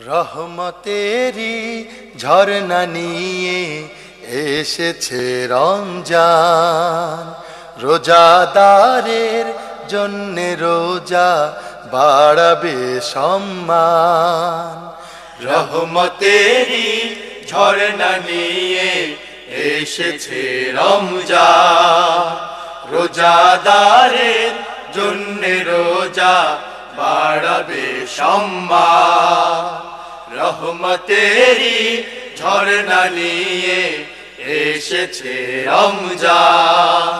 রহমতেরি ঝর্ণা নিয়ে এসেছে রমজান। রোজাদারের জন্যে রোজা বাড়াবে সম্মান। রহমতেরি ঝর্ণা নিয়ে এসেছে রমজান। রোজাদারের জন্য রোজা বাড়াবে সম্মান। রহমতেরি ঝর্ণা নিয়ে এসেছে রমজান।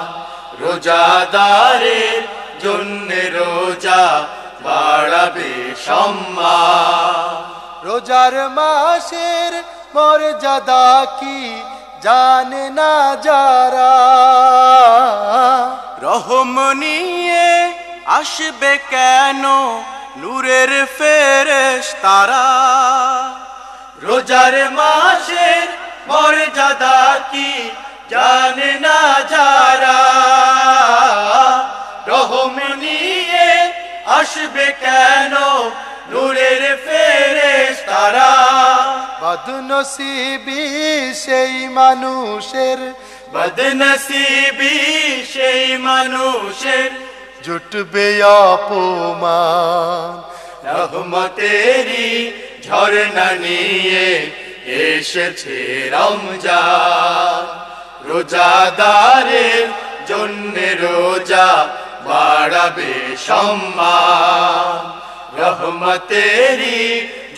রোজাদারের জন্য রোজা বাড়াবে সম্মান। রোজার মাসের মর্যাদা কি জানে না যারা? রহম নিয়ে আসবে কেন নূরের ফেরেশ তারা রোজার মাসের মর্যাদা কি জানে না যারা? রহম নিয়ে আসবে কেন নূরের ফেরেশ তারা বদনসিবি সেই মানুষের বদনসিবি সেই মানুষের জুটবে অপমান। রহমতেরি ঝর্ণা নিয়ে এসেছে রমজান। রোজাদারের জন্য রোজা বাড়াবে সম্মান। রহমতেরি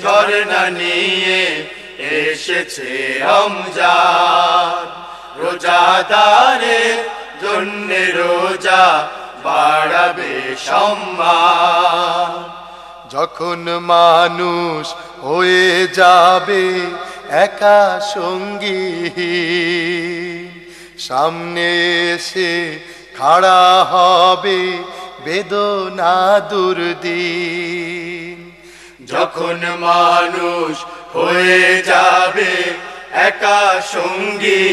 ঝর্ণা নিয়ে এসেছে রমজান। রোজাদারের জন্য রোজা বাড়াবে সম্মান। যখন মানুষ হয়ে যাবে একা সঙ্গী, সামনে এসে খাড়া হবে বেদনা দুর্দিন। যখন মানুষ হয়ে যাবে একা সঙ্গী,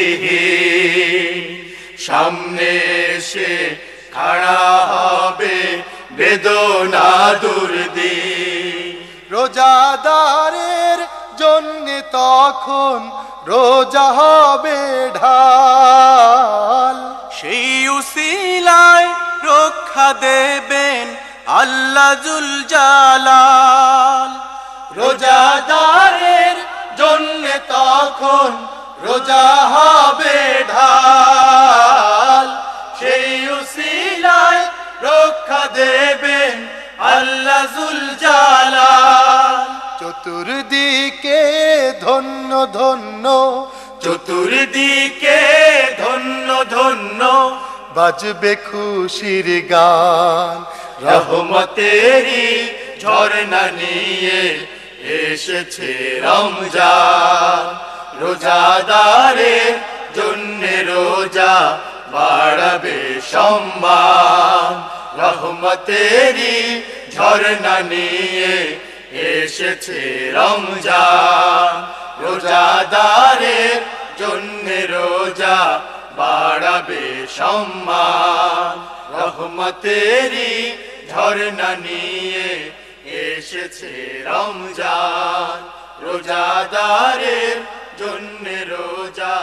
সামনে এসে খাড়া হবে বেদনা দুর্দি রোজাদারের জন্য তখন রোজা হবে ঢাল। সেই উসিলায় রক্ষা দেবেন আল্লাহ জুল জালাল। রোজাদারের জন্য তখন রোজা আল্লাহ জুল চতুর্দিকে ধন্য ধন্য। চতুর্দিকে ধন্য ধন্য। বাজবে খুশির গান। রহমতেরি ঝর্ণা নিয়ে এসেছে রমজান। রোজাদারের জন্য রোজা বাড়াবে সম্মান। রহমতেরি ঝর্ণা নিয়ে এসেছে রমজান। রোজাদারের জন্য রোজা বাড়াবে সম্মান। রহমতেরি ঝর্ণা নিয়ে এসেছে রমজান। রোজাদারের জন্য রোজা